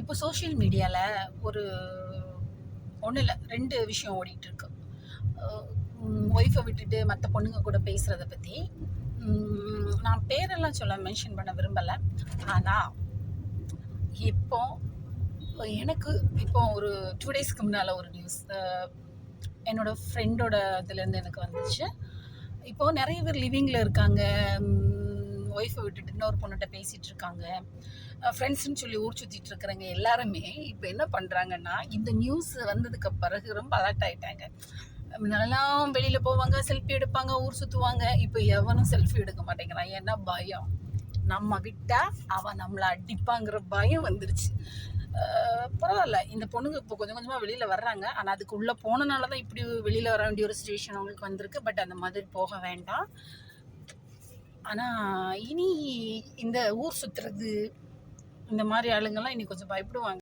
இப்போ சோஷியல் மீடியாவில் ஒரு ஒன்றும் இல்லை ரெண்டு விஷயம் ஓடிட்டு இருக்கு ஒய்ஃபை விட்டுட்டு மற்ற பொண்ணுங்க கூட பேசுகிறத பற்றி நான் பேரெல்லாம் சொல்ல மென்ஷன் பண்ண விரும்பலை. ஆனால் இப்போ எனக்கு இப்போ ஒரு டூ டேஸ்க்கு முன்னால் ஒரு நியூஸ் என்னோட ஃப்ரெண்டோட இதுலேருந்து எனக்கு வந்துச்சு. இப்போது நிறைய பேர் லிவிங்கில் இருக்காங்க ஒய்ஃபை விட்டுட்டு இன்னொரு பொண்ணுகிட்ட பேசிகிட்டு இருக்காங்க. ஃப்ரெண்ட்ஸ்னு சொல்லி ஊர் சுற்றிட்டு இருக்கிறவங்க எல்லாருமே இப்போ என்ன பண்ணுறாங்கன்னா இந்த நியூஸ் வந்ததுக்கு பிறகு ரொம்ப அலர்ட் ஆகிட்டாங்க முன்னெல்லாம் வெளியில் போவாங்க செல்ஃபி எடுப்பாங்க ஊர் சுற்றுவாங்க இப்போ எவனும் செல்ஃபி எடுக்க மாட்டேங்கிறான். ஏன்னா பயம். நம்ம விட்டால் அவன் நம்மளை அடிப்பாங்கிற பயம் வந்துருச்சு. பரவாயில்ல. இந்த பொண்ணுங்க இப்போ கொஞ்சம் கொஞ்சமாக வெளியில் வர்றாங்க. ஆனால் அதுக்கு உள்ளே போனனால தான் இப்படி வெளியில் வர வேண்டிய ஒரு சுச்சுவேஷன் அவங்களுக்கு வந்திருக்கு. பட் அந்த மாதிரி போக வேண்டாம். ஆனால் இனி இந்த ஊர் சுற்றுறது இந்த மாதிரி ஆளுங்கெல்லாம் இனி கொஞ்சம் பயப்படுவாங்க.